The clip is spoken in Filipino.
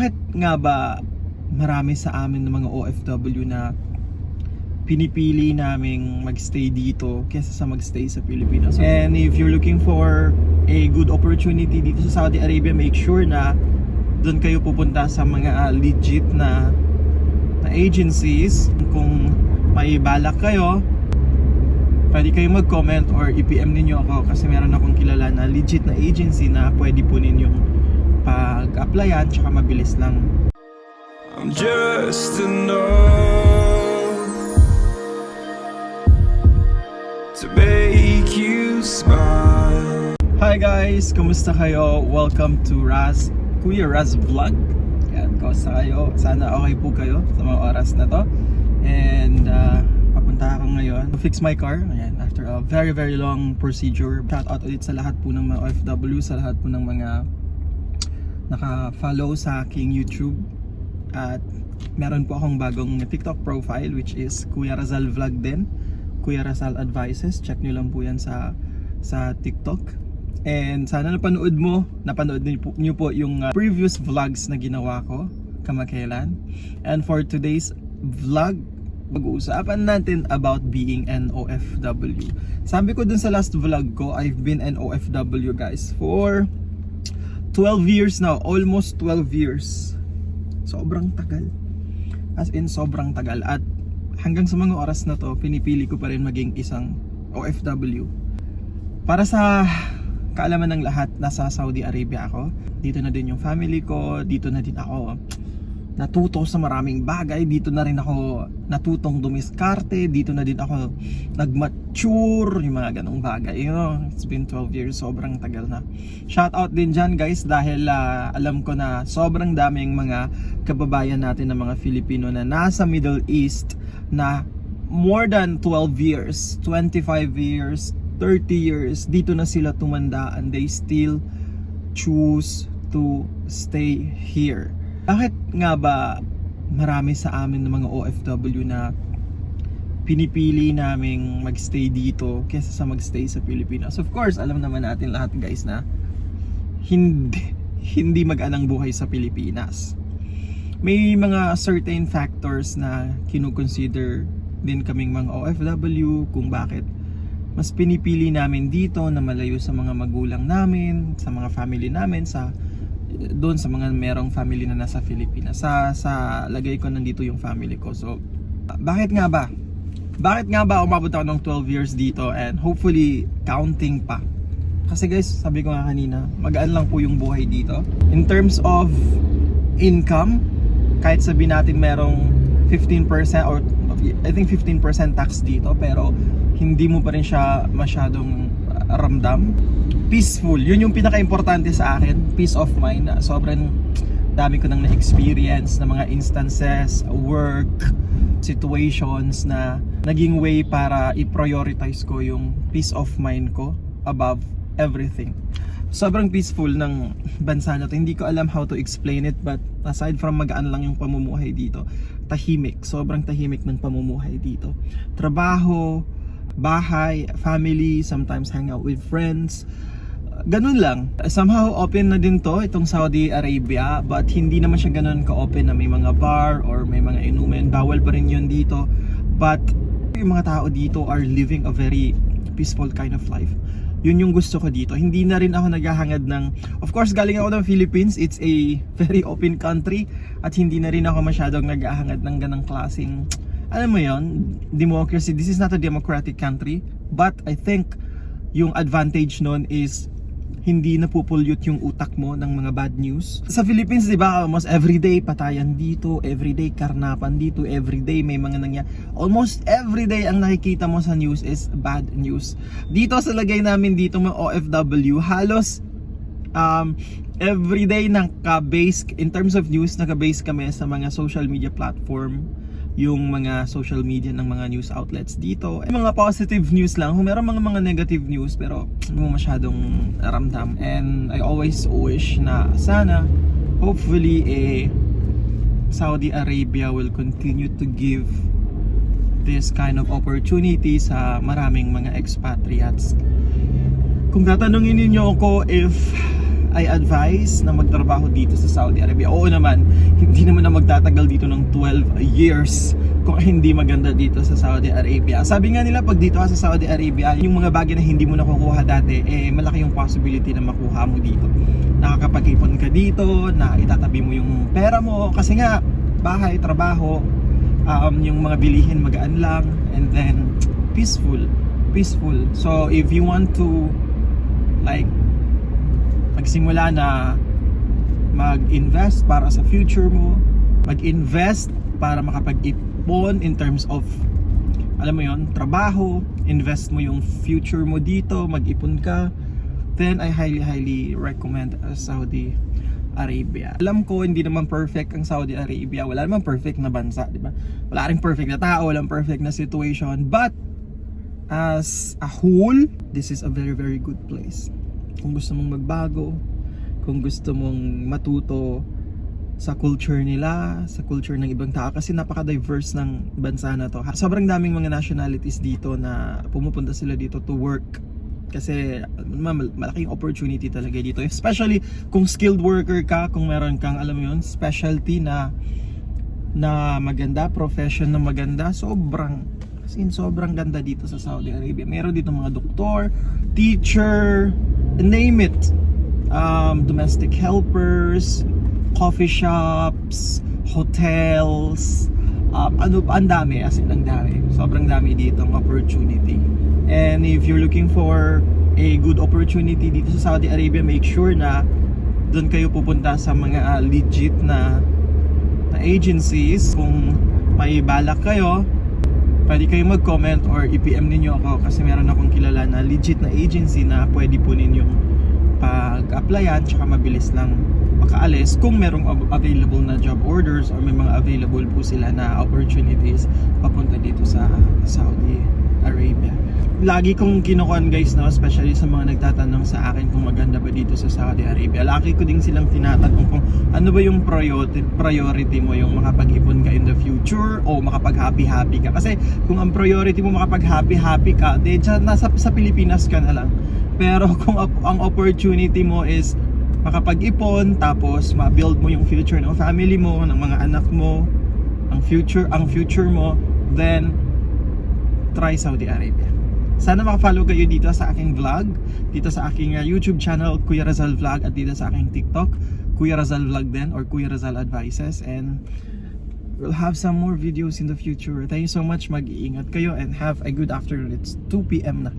Bakit nga ba marami sa amin ng mga OFW na pinipili naming magstay dito kesa sa magstay sa Pilipinas? And if you're looking for a good opportunity dito sa Saudi Arabia, make sure na doon kayo pupunta sa mga ah, legit na na agencies. Kung may balak kayo, pwede kayo mag-comment or i-PM ninyo ako kasi meron akong kilala na legit na agency na pwede po ninyong pag-applyan tsaka mabilis lang. I'm just number to make you smile. Hi guys! Kumusta kayo? Welcome to Raz, Kuya Raz Vlog. Yan, kumusta kayo? Sana okay po kayo sa mga oras na to. And uh, papunta ako ngayon to fix my car. Ayan, after a very very long procedure. Shout out ulit sa lahat po ng mga OFW, sa lahat po ng mga naka-follow sa aking YouTube. At meron po akong bagong TikTok profile which is Kuya Razal Vlog din. Kuya Razal Advices. Check nyo lang po yan sa sa TikTok. And sana napanood mo, napanood niyo po, yung uh, previous vlogs na ginawa ko kamakailan. And for today's vlog, pag-uusapan natin about being an OFW. Sabi ko dun sa last vlog ko, I've been an OFW guys for 12 years now, almost 12 years. Sobrang tagal. As in, sobrang tagal. At hanggang sa mga oras na to, pinipili ko pa rin maging isang OFW. Para sa kaalaman ng lahat, nasa Saudi Arabia ako. Dito na din yung family ko, dito na din ako natuto sa maraming bagay. Dito na rin ako natutong dumiskarte. Dito na din ako nagmature, yung mga ganong bagay. You know, it's been 12 years, sobrang tagal na. Shout out din dyan guys dahil ah, alam ko na sobrang daming mga kababayan natin ng mga Filipino na nasa Middle East na more than 12 years, 25 years, 30 years, dito na sila tumanda and they still choose to stay here. Bakit nga ba marami sa amin ng mga OFW na pinipili naming magstay dito kesa sa magstay sa Pilipinas? Of course, alam naman natin lahat guys na hindi hindi mag-anang buhay sa Pilipinas. May mga certain factors na kinukonsider din kaming mga OFW kung bakit mas pinipili namin dito na malayo sa mga magulang namin, sa mga family namin, sa doon sa mga merong family na nasa Pilipinas. Sa sa lagay ko nandito yung family ko. So bakit nga ba? Bakit nga ba umabot ako ng 12 years dito and hopefully counting pa? Kasi guys, sabi ko nga kanina, magaan lang po yung buhay dito. In terms of income, kahit sabi natin merong 15% or I think 15% tax dito pero hindi mo pa rin siya masyadong ramdam. Peaceful, yun yung pinaka-importante sa akin, peace of mind. Sobrang dami ko nang na-experience na mga instances, work, situations na naging way para i-prioritize ko yung peace of mind ko above everything. Sobrang peaceful ng bansa na to. Hindi ko alam how to explain it but aside from magaan lang yung pamumuhay dito, tahimik. Sobrang tahimik ng pamumuhay dito. Trabaho, bahay, family, sometimes hang out with friends. Ganun lang. Somehow open na din to itong Saudi Arabia but hindi naman siya ganun ka-open na may mga bar or may mga inumin. Bawal pa rin yun dito. But yung mga tao dito are living a very peaceful kind of life. Yun yung gusto ko dito. Hindi na rin ako naghahangad ng... Of course, galing ako ng Philippines. It's a very open country. At hindi na rin ako masyadong naghahangad ng ganang klaseng... Alam mo yon democracy. This is not a democratic country. But I think yung advantage nun is hindi napupulyot yung utak mo ng mga bad news. Sa Philippines, di ba, almost everyday patayan dito, everyday karnapan dito, everyday may mga nangyari. Almost everyday ang nakikita mo sa news is bad news. Dito sa lagay namin dito mga OFW, halos um, everyday naka-base, in terms of news, naka-base kami sa mga social media platform yung mga social media ng mga news outlets dito. Yung mga positive news lang, meron mga mga negative news pero hindi mo masyadong ramdam. And I always wish na sana hopefully eh Saudi Arabia will continue to give this kind of opportunity sa maraming mga expatriates. Kung tatanungin niyo ako if I advise na magtrabaho dito sa Saudi Arabia. Oo naman, hindi naman na magtatagal dito ng 12 years kung hindi maganda dito sa Saudi Arabia. Sabi nga nila pag dito ka sa Saudi Arabia, yung mga bagay na hindi mo nakukuha dati, eh malaki yung possibility na makuha mo dito. Nakakapag-ipon ka dito, na itatabi mo yung pera mo kasi nga bahay, trabaho, um, yung mga bilihin magaan lang and then peaceful peaceful so if you want to like magsimula na mag-invest para sa future mo mag-invest para makapag-ipon in terms of alam mo yon trabaho invest mo yung future mo dito mag-ipon ka then I highly highly recommend uh, Saudi Arabia. Alam ko hindi naman perfect ang Saudi Arabia. Wala naman perfect na bansa, di ba? Wala ring perfect na tao, walang perfect na situation, but as a whole, this is a very very good place. Kung gusto mong magbago, kung gusto mong matuto sa culture nila, sa culture ng ibang tao. Kasi napaka-diverse ng bansa na to. Sobrang daming mga nationalities dito na pumupunta sila dito to work. Kasi ma- mal- malaking opportunity talaga dito. Especially kung skilled worker ka kung meron kang alam mo yun specialty na na maganda profession na maganda. Sobrang as in sobrang ganda dito sa Saudi Arabia. Meron dito mga doktor teacher name it. Um, domestic helpers coffee shops hotels. Um, ano ang dami as in ang dami. Sobrang dami dito ang opportunity. And if you're looking for a good opportunity dito sa Saudi Arabia make sure na doon kayo pupunta sa mga ah, legit na na agencies. Kung may balak kayo pwede kayo mag-comment or i-PM ninyo ako kasi meron akong kilala na legit na agency na pwede po ninyong pag-applyan tsaka mabilis lang makaalis kung merong av- available na job orders or may mga available po sila na opportunities papunta dito sa Saudi Arabia. Lagi kong kinukuhan guys no, especially sa mga nagtatanong sa akin kung maganda ba dito sa Saudi Arabia. Lagi ko din silang tinatanong kung ano ba yung priority, priority mo yung makapag-ipon ka in the future o makapag-happy-happy ka. Kasi kung ang priority mo makapag-happy-happy ka, de dyan, nasa sa Pilipinas ka na lang. Pero kung ang opportunity mo is makapag-ipon tapos ma-build mo yung future ng family mo, ng mga anak mo, ang future ang future mo, then try Saudi Arabia. Sana makafollow kayo dito sa aking vlog, dito sa aking uh, YouTube channel, Kuya Razal Vlog, at dito sa aking TikTok, Kuya Razal Vlog din, or Kuya Razal Advices, and we'll have some more videos in the future. Thank you so much, mag-iingat kayo, and have a good afternoon. It's 2pm na.